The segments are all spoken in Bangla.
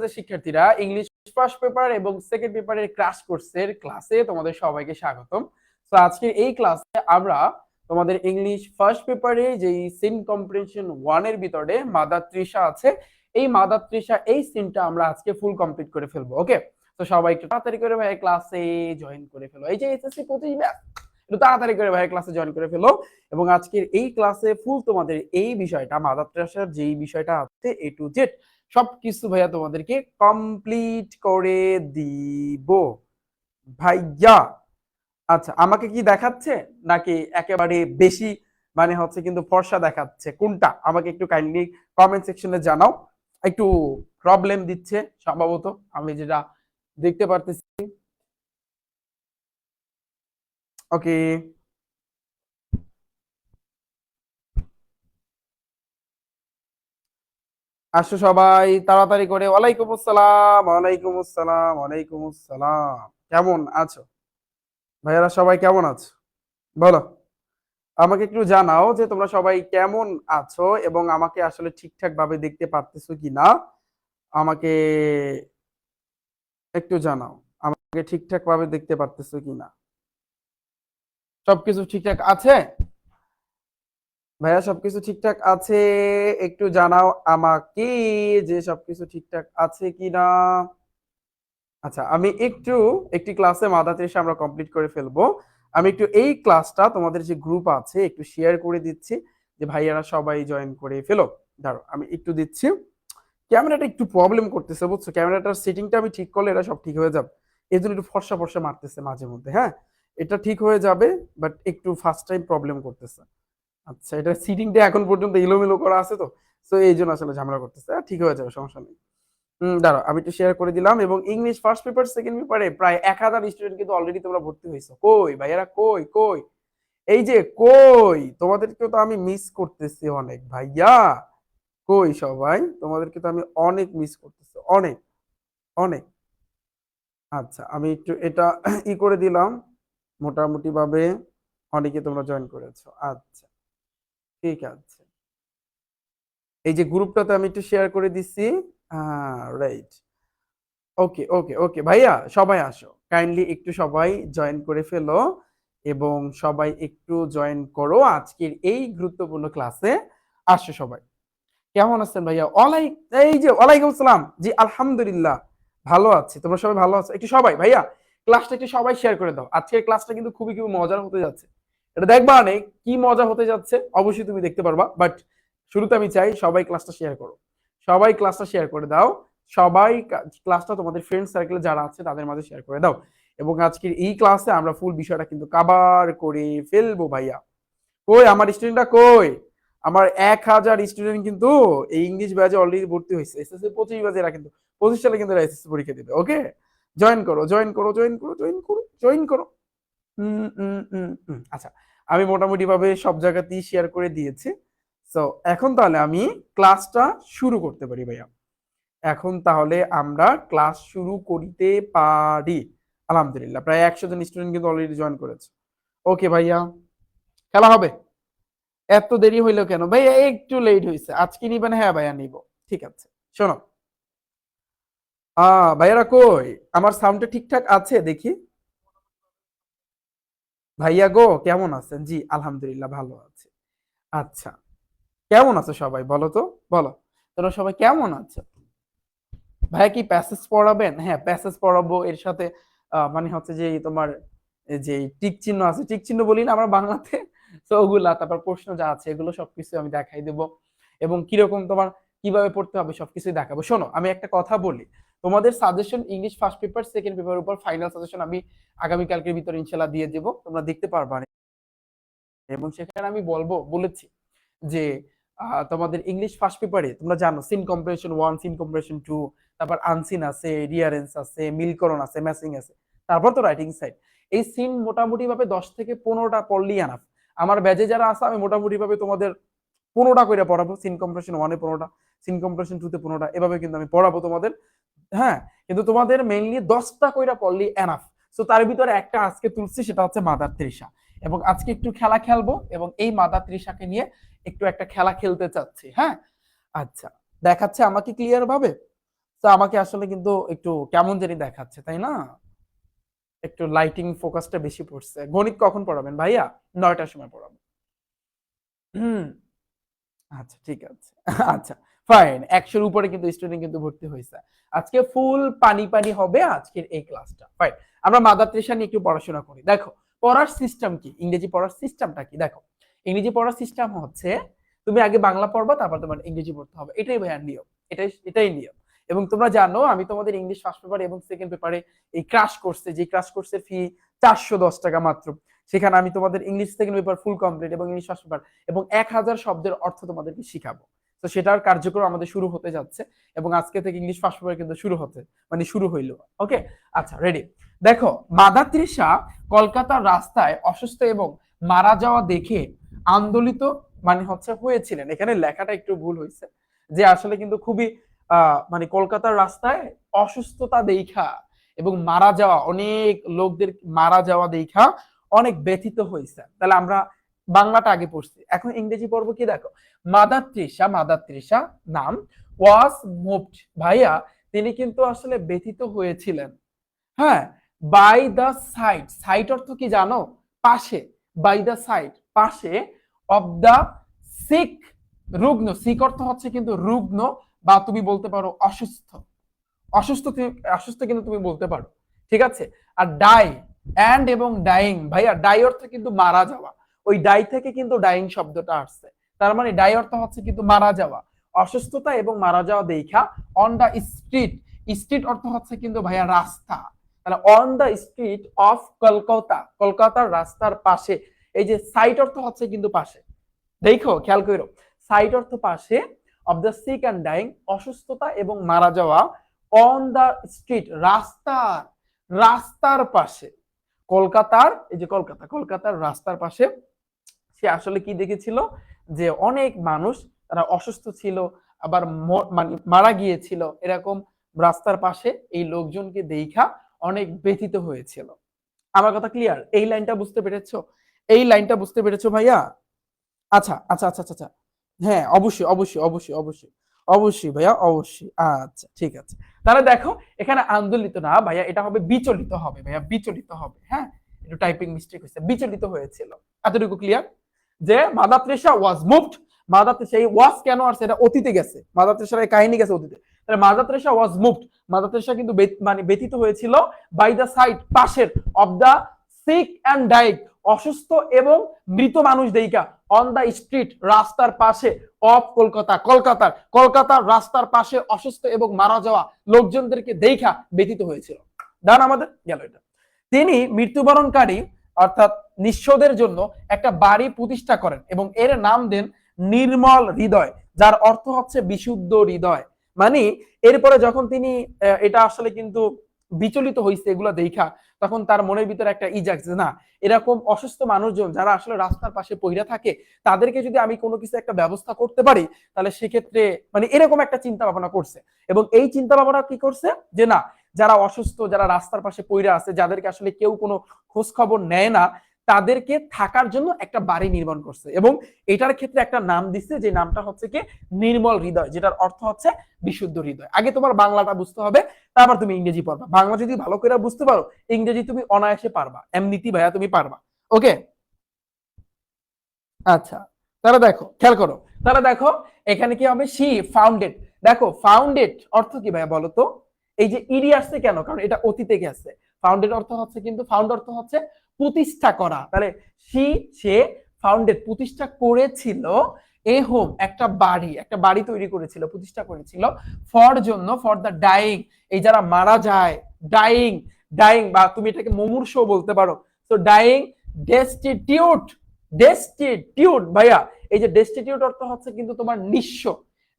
ব্যাচের শিক্ষার্থীরা ইংলিশ ফার্স্ট পেপার এবং সেকেন্ড পেপারের ক্রাশ কোর্সের ক্লাসে তোমাদের সবাইকে স্বাগতম। তো আজকে এই ক্লাসে আমরা তোমাদের ইংলিশ ফার্স্ট পেপারে যেই সিন কম্প্রিহেনশন ওয়ানের ভিতরে মাদার তৃষা আছে, এই মাদার তৃষা এই সিনটা আমরা আজকে ফুল কমপ্লিট করে ফেলব ওকে তো সবাই একটু তাড়াতাড়ি করে ভাই ক্লাসে জয়েন করে ফেলো। এই যে এসএসসি ব্যাচ একটু তাড়াতাড়ি করে ভাই ক্লাসে জয়েন করে ফেলো। এবং আজকের এই ক্লাসে ফুল তোমাদের এই বিষয়টা, মাদার তৃষার যেই বিষয়টা আছে এ টু জেড সবকিছু ভাইয়া তোমাদেরকে কমপ্লিট করে দিব। ভাইয়া আচ্ছা আমাকে কি দেখাচ্ছে? নাকি একেবারে বেশি? মানে হচ্ছে কিন্তু ফর্সা দেখাচ্ছে। কোনটা? আমাকে একটু কাইন্ডলি কমেন্ট সেকশনে জানাও। একটু প্রবলেম দিচ্ছে, সম্ভবত আমি যেটা দেখতে পারতেছি ওকে আসো সবাই, তাড়াতাড়ি করে। ওয়ালাইকুম আসসালাম ওয়ালাইকুম আসসালাম ওয়ালাইকুম আসসালাম। কেমন আছো? ভাইয়ারা, সবাই কেমন আছো? বলো। আমাকে একটু জানাও যে তোমরা সবাই কেমন আছো এবং আমাকে আসলে ঠিকঠাক ভাবে দেখতে পারতেছো কি না আমাকে একটু জানাও। আমাকে ঠিকঠাক ভাবে দেখতে পারতেছো কি না সবকিছু ঠিকঠাক আছে? ভাইয়া, সবকিছু ঠিকঠাক আছে? একটু জানাও আমাকে যে সবকিছু ঠিকঠাক আছে কি না আচ্ছা আমি একটু, একটি ক্লাসে মাদা ত্রিশে আমরা কমপ্লিট করে ফেলব। আমি একটু এই ক্লাসটা, তোমাদের যে গ্রুপ আছে, একটু শেয়ার করে দিচ্ছি যে ভাইয়ারা সবাই জয়েন করে ফেলো। ধরো আমি একটু দিচ্ছি। ক্যামেরাটা একটু প্রবলেম করতেছে, বুঝছ? ক্যামেরাটার সেটিংটা আমি ঠিক করলে এটা সব ঠিক হয়ে যাবে। এই জন্য একটু ফর্সা ফর্সা মারতেছে মাঝে মধ্যে হ্যাঁ? এটা ঠিক হয়ে যাবে বাট একটু ফার্স্ট টাইম প্রবলেম করতেছে। আচ্ছা এটা সিটিংটা এখন পর্যন্ত এলোমেলো করা আছে তো তো এই জন্য আসলে ঝামেলা করতেছে। ঠিক হয়ে যাবে, সমস্যা নেই। দাঁড়াও, আমি একটু শেয়ার করে দিলাম এবং ইংলিশ ফার্স্ট পেপার সেকেন্ড পেপারে প্রায় এক হাজার স্টুডেন্ট কিন্তু অলরেডি তোমরা ভর্তি হয়েছো। কই ভাইয়ারা, কই কই? এই যে কই? তোমাদেরকে তো আমি মিস করতেছি অনেক, ভাইয়া। কই সবাই? তোমাদেরকে তো আমি অনেক মিস করতেছি, অনেক অনেক। আচ্ছা আমি একটু এটা ই করে দিলাম। মোটামুটি ভাবে অনেকে তোমরা জয়েন করেছ। আচ্ছা ঠিক আছে। এই যে গ্রুপটাতে আমি একটু শেয়ার করে দিচ্ছি। রাইট ওকে ওকে ওকে ভাইয়া, সবাই আসো। কাইন্ডলি একটু সবাই জয়েন করে ফেলো এবং সবাই একটু জয়েন করো। আজকের এই গুরুত্বপূর্ণ ক্লাসে আসো সবাই। কেমন আছেন ভাইয়া? ওয়ালাই এই যে ওয়ালাইকুম আসসালাম জি, আলহামদুলিল্লাহ। ভালো আছি। তোমরা সবাই ভালো আছো? একটু সবাই, ভাইয়া। ক্লাসটা একটু সবাই শেয়ার করে দাও। আজকের ক্লাসটা কিন্তু খুবই খুবই মজার হতে যাচ্ছে। এটা দেখবা অনেক কি মজা হতে যাচ্ছে, অবশ্যই তুমি দেখতে পারবা বাট শুরুতে আমি চাই সবাই ক্লাসটা শেয়ার করো। সবাই ক্লাসটা শেয়ার করে দাও। সবাই ক্লাসটা তোমাদের ফ্রেন্ড সার্কেলে যারা আছে তাদের মাঝে শেয়ার করে দাও। এবং আজকের এই ক্লাসে আমরা ফুল বিষয়টা কিন্তু কাবার করে ফেলব ভাইয়া। কই, আমার স্টুডেন্টটা কই? আমার এক হাজার স্টুডেন্ট কিন্তু এই ইংলিশ ব্যাচে অলরেডি ভর্তি হয়েছে। এসএসসি পঁচিশ ব্যাচে এরা কিন্তু, পঁচিশ সালে কিন্তু এরা এসএসসি পরীক্ষা দিবে ওকে জয়েন করো জয়েন করো জয়েন করো জয়েন করো জয়েন করো। আচ্ছা আমি মোটামুটি ভাবে সব জায়গাতেই শেয়ার করে দিয়েছি। তো এখন তাহলে আমি ক্লাসটা শুরু করতে পারি ভাইয়া। এখন তাহলে আমরা ক্লাস শুরু করিতে পারি। আলহামদুলিল্লাহ, প্রায় একশো জন স্টুডেন্ট কিন্তু অলরেডি জয়েন করেছে। ওকে ভাইয়া, খেলা হবে? এত দেরি হইল কেন? ভাইয়া, একটু লেট হয়েছে আজকে নিবেন? হ্যাঁ ভাইয়া, নিব। ঠিক আছে, শোনো। আহ ভাইয়ারা কই? আমার সাউন্ডটা ঠিকঠাক আছে দেখি। ভাইয়া গো, কেমন আছেন? জি, আলহামদুলিল্লাহ ভালো আছে। আচ্ছা কেমন আছো সবাই? বলো তো, বলো। তোমরা সবাই কেমন আছো? ভাইয়া কি প্যাসেজ পড়াবেন? হ্যাঁ প্যাসেজ পড়াবো। এর সাথে মানে হচ্ছে যে তোমার যে টিক চিহ্ন আছে, টিক চিহ্ন বলি না আমরা বাংলাতে। তো ওগুলা, তারপর প্রশ্ন যা আছে, এগুলো সবকিছু আমি দেখাই দেবো। এবং কীরকম তোমার, কীভাবে পড়তে হবে সবকিছুই দেখাবো। শোনো, আমি একটা কথা বলি। তোমাদের suggestion English first paper second paper উপর ফাইনাল সাজেশন আমি আগামীকালকের ভিতরে ইনশাল্লাহ দিয়ে দেবো। তোমরা দেখতে পারবা। এবং সেখানে আমি বলব, বলেছি যে তোমাদের ইংলিশ ফার্স্ট পেপারে তোমরা জানো seen comprehension one seen comprehension two তারপর আনসিন আছে রিয়ারেন্স আছে, মিলকরণ আছে ম্যাসিং আছে। তারপর তো রাইটিং সাইড এই সিন মোটামুটি ভাবে দশ থেকে পনেরোটা পড়লেই আনাফ আমার ব্যাজে যারা আছে, আমি মোটামুটি ভাবে তোমাদের পনেরোটা করে পড়াবো। সিন কম্পারেশন ওয়ানে পনেরোটা সিন কম্পারেশন টুতে পনেরোটা, এভাবে কিন্তু আমি পড়াবো তোমাদের। হ্যাঁ কিন্তু তোমাদের মেইনলি দশটা কইরা পড়লি এনাফ সো তার ভিতরে একটা আজকে তুলছি, সেটা হচ্ছে মাদার তৃষা। এবং আজকে একটু খেলা খেলব, এবং এই মাদার তৃষাকে নিয়ে একটু একটা খেলা খেলতে চাচ্ছি হ্যাঁ? আচ্ছা দেখাচ্ছে আমাকে ক্লিয়ার ভাবে? তো আমাকে আসলে কিন্তু একটু কেমন জানি দেখাচ্ছে, তাই না? একটু লাইটিং ফোকাসটা বেশি পড়ছে। গণিত কখন পড়াবেন ভাইয়া? নয়টার সময় পড়াবেন হুম আচ্ছা ঠিক আছে। আচ্ছা ফাইন একশোর উপরে কিন্তু স্টুডেন্ট কিন্তু ভর্তি হয়েছে। আজকে ফুল পানি পানি হবে আজকের এই ক্লাসটা ফাইন আমরা মাদার তৃষা নিয়ে একটু পড়াশোনা করি। দেখো, পড়ার সিস্টেম কি? ইংরেজি পড়ার সিস্টেমটা কি? দেখো, ইংরেজি পড়ার সিস্টেম হচ্ছে, তুমি আগে বাংলা পড়বা, তারপর তোমার ইংরেজি পড়তে হবে। এটাই ভাইয়ার নিয়ম। এটাই এটাই নিয়ম। এবং তোমরা জানো, আমি তোমাদের ইংলিশ ফার্স্ট পেপার এবং সেকেন্ড পেপারে এই ক্রাশ কোর্সে যে ক্রাশ কোর্সের ফি চারশো দশ টাকা মাত্র। সেখানে আমি তোমাদের English second paper full complete এবং ইংলিশ ফার্স্ট পেপার এবং এক হাজার শব্দের অর্থ তোমাদেরকে শিখাবো। তো সেটার কার্যক্রম আমাদের শুরু হতে যাচ্ছে এবং আজকে থেকে ইংলিশ ফার্স্ট পেপার কিন্তু শুরু হতে মানে শুরু হইল। ওকে আচ্ছা রেডি দেখো মাদার তৃষা কলকাতার রাস্তায় অসুস্থ এবং মারা যাওয়া দেখে আন্দোলিত মানে হচ্ছে হয়েছিলেন। এখানে লেখাটা একটু ভুল হয়েছে যে আসলে কিন্তু খুবই মানে কলকাতার রাস্তায় অসুস্থতা দেখা এবং মারা যাওয়া, অনেক লোকদের মারা যাওয়া দেখা অনেক ব্যথিত হয়েছে তাহলে আমরা বাংলাটা আগে পড়ছি। এখন ইংরেজি পড়ব কি দেখো? মাদার তৃষা মাদার তৃষা নাম ওয়াজ মুভড। ভাইয়া, তিনি কিন্তু আসলে ব্যথিত হয়েছিলেন। হ্যাঁ বাই দ্য সাইড। সাইড অর্থ কি জানো? পাশে। By the side. পাশে অব দ্য সিক রুগ্ন। সিক অর্থ হচ্ছে কিন্তু রুগ্ন বা তুমি বলতে পারো অসুস্থ। অসুস্থ অসুস্থ কিন্তু তুমি বলতে পারো। ঠিক আছে? আর ডাই, অ্যান্ড এবং ডাইং। ভাইয়া, ডাই অর্থ কিন্তু মারা যাওয়া। ওই ডাই থেকে কিন্তু ডাইং শব্দটা আসছে। তার মানে ডাই অর্থ হচ্ছে কিন্তু মারা যাওয়া। অসুস্থতা এবং মারা যাওয়া দেখা অন দা স্ট্রিট স্ট্রিট অর্থ হচ্ছে কিন্তু ভাইয়া রাস্তা। তাহলে on the street of Kolkata. কলকাতার রাস্তার পাশে। এই যে সাইট অর্থ হচ্ছে কিন্তু পাশে। দেখো, খেয়াল করো। সাইট অর্থ পাশে of the sick and dying অসুস্থতা এবং মারা যাওয়া অন দা স্ট্রিট রাস্তার রাস্তার পাশে। কলকাতার, এই যে কলকাতা, কলকাতার রাস্তার পাশে সে আসলে কি দেখেছিল? যে অনেক মানুষ তারা অসুস্থ ছিল, আবার মানে মারা গিয়েছিল। এরকম রাস্তার পাশে এই লোকজনকে দেখা অনেক ব্যথিত হয়েছিল। আমার কথা ক্লিয়ার এই লাইনটা বুঝতে পেরেছ? এই লাইনটা বুঝতে পেরেছ ভাইয়া? আচ্ছা আচ্ছা আচ্ছা আচ্ছা আচ্ছা। হ্যাঁ অবশ্যই অবশ্যই অবশ্যই অবশ্যই। অবশ্যই ভাইয়া, অবশ্যই। আচ্ছা ঠিক আছে। তাহলে দেখো, এখানে আন্দোলিত না ভাইয়া, এটা হবে বিচলিত হবে ভাইয়া, বিচলিত হবে। হ্যাঁ? একটু টাইপিং মিস্টেক হয়েছে, বিচলিত হয়েছিল। এতটুকু ক্লিয়ার যে mother Teresa was moved mother Teresa এই ওয়াজ কেন আসছে এটা অতীতে গেছে? মাদার তৃষার এই কাহিনী গেছে অতীতে। তাহলে mother Teresa was moved mother Teresa কিন্তু মানে ব্যতীত হয়েছিল বাই দ্য সাইড পাশের of the sick and dying অসুস্থ এবং মৃত মানুষ দেইকা অন দ্য স্ট্রিট রাস্তার পাশে অফ কলকাতা, কলকাতার কলকাতার রাস্তার পাশে অসুস্থ এবং মারা যাওয়া লোকজনদেরকে দেখা ব্যতীত হয়েছিল। ডান আমাদের গেল এটা। তিনি মৃত্যুবরণকারী অর্থাৎ নিঃস্বদের জন্য একটা বাড়ি প্রতিষ্ঠা করেন এবং এর নাম দেন নির্মল হৃদয়, যার অর্থ হচ্ছে বিশুদ্ধ হৃদয়। মানে এরপরে যখন তিনি এটা আসলে কিন্তু বিচলিত হয়েছে এগুলো দেখা, তখন তার মনের ভিতরে একটা ই জাগছে না, এরকম অসুস্থ মানুষজন যারা আসলে রাস্তার পাশে পইরা থাকে, তাদেরকে যদি আমি কোনো কিছু একটা ব্যবস্থা করতে পারি, তাহলে সেক্ষেত্রে মানে এরকম একটা চিন্তা ভাবনা করছে। এবং এই চিন্তা ভাবনা কি করছে? যে না যারা অসুস্থ, যারা রাস্তার পাশে পইরা আছে, যাদেরকে আসলে কেউ কোনো খোঁজ খবর নেয় না, তাদেরকে থাকার জন্য একটা বাড়ি নির্মাণ করছে এবং এটার ক্ষেত্রে একটা নাম দিচ্ছে যে নামটা হচ্ছে কি? নির্মল হৃদয়, যেটার অর্থ হচ্ছে বিশুদ্ধ হৃদয়। আগে তোমার বাংলাটা বুঝতে হবে, তারপর তুমি ইংরেজি পড়বা। বাংলা যদি ভালো করে বুঝতে পারো, ইংরেজি তুমি অনায়াসে পারবা এমনিতি ভাইয়া তুমি পারবা। ওকে? আচ্ছা তাহলে দেখো, খেয়াল করো, তাহলে দেখো, এখানে কি হবে? সি ফাউন্ডেড দেখো ফাউন্ডেড অর্থ কি ভাইয়া বলো তো? এই যে ইডি আসছে কেন? কারণ এটা অতীতে গেছে। ফাউন্ডেড অর্থ হচ্ছে কিন্তু ফাউন্ড অর্থ হচ্ছে প্রতিষ্ঠা করা। তাহলে সি, সে ফাউন্ডেড প্রতিষ্ঠা করেছিল এ হোম, একটা বাড়ি একটা বাড়ি তৈরি করেছিল, প্রতিষ্ঠা করেছিল ফর জন্য ফর দ্য ডাইং এই যারা মারা যায় ডাইং ডাইং বা তুমি এটাকে মুমূর্ষ বলতে পারো। তো ডাইং ডেস্টিটিউট ডেস্টিটিউট ভাইয়া, এই যে ডেস্টিটিউট অর্থ হচ্ছে কিন্তু তোমার নিঃস্ব,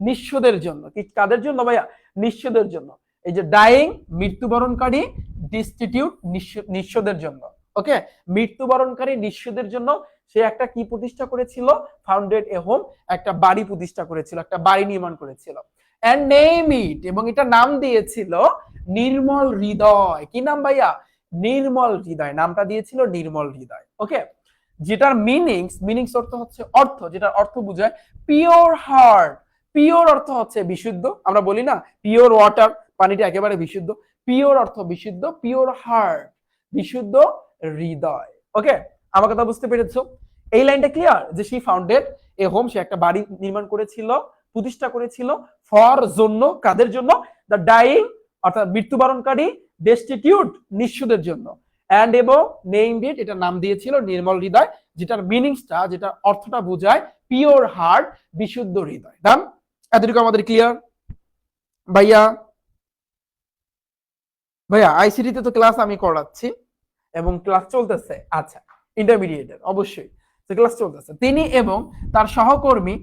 নিঃস্বদের জন্য। কি, কাদের জন্য ভাইয়া? নিঃস্বদের জন্য। এই যে ডাইং মৃত্যুবরণকারী ডিস্টিটিউট নিঃস্বদের জন্য। ওকে মৃত্যুবরণকারী নিঃস্বদের জন্য সে একটা কি প্রতিষ্ঠা করেছিল? ফাউন্ডেড এ হোম একটা বাড়ি প্রতিষ্ঠা করেছিল, একটা বাড়ি নির্মাণ করেছিল। এন্ড নেম ইট এবং এটা নাম দিয়েছিল নির্মল হৃদয়। কি নাম ভাইয়া? নির্মল হৃদয়। নামটা দিয়েছিল নির্মল হৃদয়। ওকে যেটার মিনিংস মিনিংস অর্থ হচ্ছে অর্থ, যেটার অর্থ বোঝায় পিওর হার্ট পিওর অর্থ হচ্ছে বিশুদ্ধ। আমরা বলি না পিওর ওয়াটার পানিটা একেবারে বিশুদ্ধ। পিওর অর্থ বিশুদ্ধ পিওর হার্ট বিশুদ্ধ হৃদয়। ওকে আমার কথা বুঝতে পেরেছ? এই লাইনটা ক্লিয়ার যে সি ফাউন্ডেড এ হোম সে একটা বাড়ি নির্মাণ করেছিল, প্রতিষ্ঠা করেছিল ফর জন্য, কাদের জন্য? দ্য ডাইং অর্থাৎ মৃত্যুবরণকারী ডেস্টিটিউট নিঃস্বদের জন্য। অ্যান্ড এবং নেইম ডিট এটা নাম দিয়েছিল নির্মল হৃদয়, যেটার মিনিংসটা যেটা অর্থটা বোঝায় পিওর হার্ট বিশুদ্ধ হৃদয়। ডান এতটুকু আমাদের ক্লিয়ার ভাইয়া ভাইয়া আইসিটিতে তো ক্লাস আমি করাচ্ছি এবং ক্লাস চলতেছে আচ্ছা ইন্টারমিডিয়েটের অবশ্যই ক্লাস চলতেছে। তিনি এবং তার সহকর্মী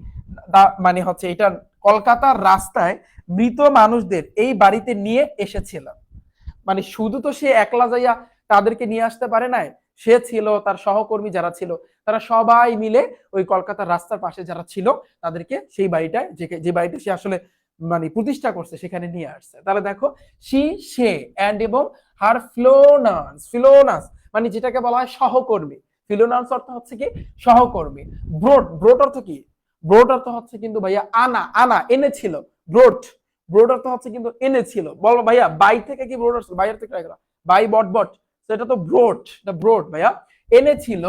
মানে হচ্ছে এটা কলকাতার রাস্তায় মৃত মানুষদের এই বাড়িতে নিয়ে এসেছিল মানে শুধু তো সে একলা যাইয়া তাদেরকে নিয়ে আসতে পারে নাই সে ছিল, তার সহকর্মী যারা ছিল, তারা সবাই মিলে ওই কলকাতার রাস্তার পাশে যারা ছিল, তাদেরকে সেই বাড়িটায়, যে বাড়িতে সে আসলে মানে প্রতিষ্ঠা করছে, সেখানে নিয়ে আসছে। তাহলে দেখো সি সে অ্যান্ড এবং হার ফ্লোনাস ফিলোনাস মানে যেটাকে বলা হয় সহকর্মী। ফিলোনাস অর্থ হচ্ছে কি? সহকর্মী। ব্রোড ব্রোড অর্থ কি? ব্রোড অর্থ হচ্ছে কিন্তু ভাইয়া আনা আনা এনেছিল ব্রোড ব্রোড অর্থ হচ্ছে কিন্তু এনেছিল বলো ভাইয়া, বাই থেকে কি ব্রোড আসছে বাইরের থেকে বাই বট বট। সেটা তো ব্রোড দ্য ব্রোড ভাইয়া। এনেছিল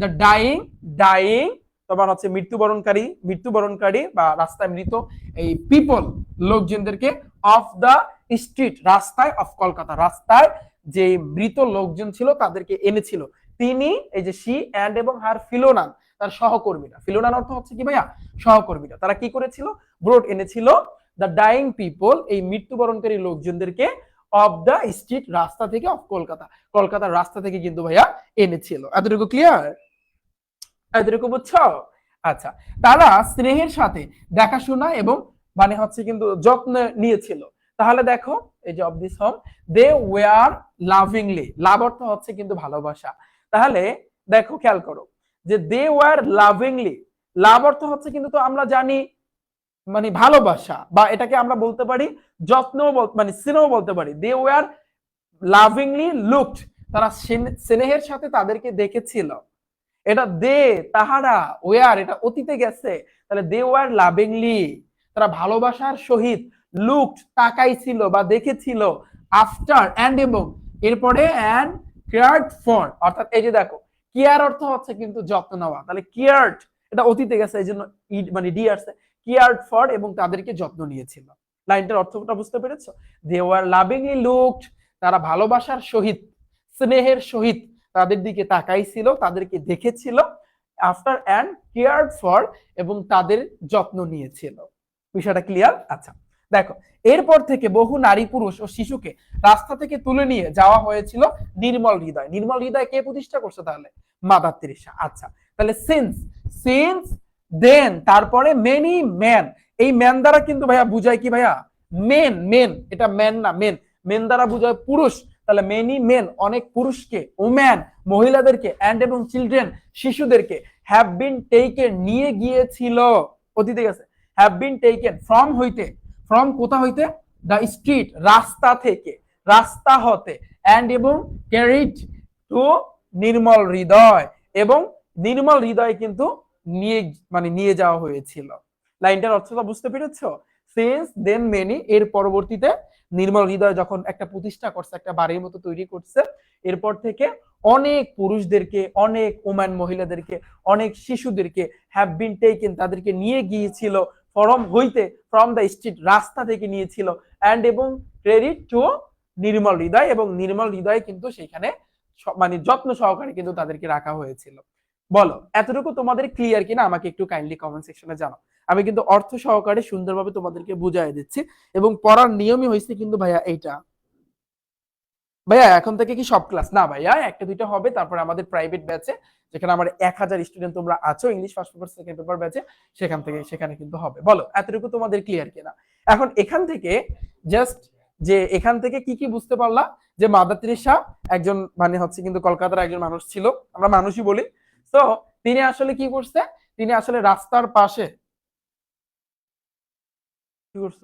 দ্য ডাইং ডাইং তোমার হচ্ছে মৃত্যুবরণকারী মৃত্যুবরণকারী বা রাস্তায় মৃত এই পিপল লোকজনদেরকে অফ দ্য স্ট্রিট রাস্তায় অফ কলকাতা, রাস্তায় যে মৃত লোকজন ছিল তাদেরকে এনেছিল তিনি, এই যে সি অ্যান্ড এবং হার ফিলোনান তার সহকর্মীরা। ফিলোনান অর্থ হচ্ছে কি ভাইয়া? সহকর্মীরা। তারা কি করেছিল? ব্রোড এনেছিল দ্য ডাইং পিপল এই মৃত্যুবরণকারী লোকজনদেরকে অফ দ্য স্ট্রিট রাস্তা থেকে অফ কলকাতা। কলকাতার রাস্তা থেকে কিন্তু ভাইয়া এনেছিল। এতটুকু ক্লিয়ার এতটুকু বুঝছ? আচ্ছা তারা স্নেহের সাথে দেখাশোনা এবং মানে হচ্ছে কিন্তু যত্ন নিয়েছিল। তাহলে দেখো, এই যে of this home they were lovingly love অর্থ হচ্ছে কিন্তু ভালোবাসা। তাহলে দেখো, খেয়াল করো যে দে ওয়ার লাভিংলি লাভ অর্থ হচ্ছে কিন্তু তো আমরা জানি মানে ভালোবাসা বা এটাকে আমরা বলতে পারি যত্ন মানে স্নেহ বলতে পারি। দে ওয়ার লাভিংলি লুকড তারা স্নেহের সাথে তাদেরকে দেখেছিল। এটা দে তাহারা ওয়ার এটা অতীতে গেছে। তাহলে দে ওয়ার লাভিংলি তারা ভালোবাসার সহিত লুকড তাকাইছিল বা দেখেছিল আফটার অ্যান্ড এবং এরপরে অ্যান্ড কেয়ার্ড ফর অর্থাৎ এই যে দেখো কেয়ার অর্থ হচ্ছে কিন্তু যত্ন নেওয়া। তাহলে কেয়ার্ড এটা অতীতে গেছে, এই জন্য মানে ডি আসছে কেয়ার্ড ফর এবং তাদেরকে যত্ন নিয়েছিল। লাইনটার অর্থটা বুঝতে পেরেছ? দে ওয়ার লাভিংলি লুকড তারা ভালোবাসার সহিত, স্নেহের সহিত তাদের দিকে তাকাইছিল, তাদেরকে দেখেছিল আফটার অ্যান্ড কেয়ার ফর এবং তাদের যত্ন নিয়েছিল। বিষয়টা ক্লিয়ার আচ্ছা দেখো, এরপর থেকে বহু নারী পুরুষ ও শিশুকে রাস্তা থেকে তুলে নিয়ে যাওয়া হয়েছিল নির্মল হৃদয়। নির্মল হৃদয় কে প্রতিষ্ঠা করছে তাহলে? মাদার তেরেসা আচ্ছা তাহলে সিন্স সিন্স দেন তারপরে মেনি ম্যান এই ম্যান দ্বারা কিন্তু ভাইয়া বুঝায় কি ভাইয়া? মেন মেন এটা ম্যান না মেন মেন দ্বারা বুঝায় পুরুষ। তাহলে মেনি মেন অনেক পুরুষকে ওম্যান মহিলাদেরকে অ্যান্ড এবং চিলড্রেন শিশুদেরকে হ্যাভ বিন টেকেন নিয়ে গিয়েছিল। অতীতে গেছে। হ্যাভ বিন টেকেন ফ্রম হইতে। ফ্রম কোথা হইতে? দ্য স্ট্রিট রাস্তা থেকে। রাস্তা হতে। অ্যান্ড এবং ক্যারিড টু নির্মল হৃদয়। এবং নির্মল হৃদয় কিন্তু নিয়ে মানে নিয়ে যাওয়া হয়েছিল। লাইনটার অর্থটা বুঝতে পেরেছ? সেন্স দেন মেনি এর পরবর্তীতে নির্মল হৃদয় যখন একটা প্রতিষ্ঠা করছে, একটা বাড়ির মতো তৈরি করছে, এরপর থেকে অনেক পুরুষদেরকে, অনেক ওম্যান মহিলাদেরকে, অনেক শিশুদেরকে হ্যাভ বিন টেকেন তাদেরকে নিয়ে গিয়েছিল ফরম হইতে ফ্রম দ্য স্ট্রিট রাস্তা থেকে নিয়েছিল অ্যান্ড এবং ক্রেডিট টু নির্মল হৃদয়, এবং নির্মল হৃদয় কিন্তু সেখানে মানে যত্ন সহকারে কিন্তু তাদেরকে রাখা হয়েছিল। বলো, এতটুকু তোমাদের ক্লিয়ার কিনা আমাকে একটু কাইন্ডলি কমেন্ট সেকশনে জানাও। আমি কিন্তু অর্থ সহকারে সুন্দরভাবে তোমাদেরকে বুঝাই দিচ্ছি এবং পড়ার নিয়মই হয়েছে কিন্তু ভাইয়া এইটা। ভাইয়া, এখন থেকে কি সব ক্লাস না ভাইয়া, একটা দুইটা হবে, তারপরে আমাদের প্রাইভেট ব্যাচে যেখানে আমার এক হাজার স্টুডেন্ট তোমরা আছো English first paper second paper ব্যাচে সেখান থেকে, সেখানে কিন্তু হবে। বলো, এতটুকু তোমাদের ক্লিয়ার কিনা? এখন এখান থেকে জাস্ট যে এখান থেকে কি কি বুঝতে পারলা? যে মাদার তেরেসা, একজন মানে হচ্ছে কিন্তু কলকাতার একজন মানুষ ছিল, আমরা মানুষই বলি তো তিনি আসলে কি করছে? তিনি আসলে রাস্তার পাশে কি করছ?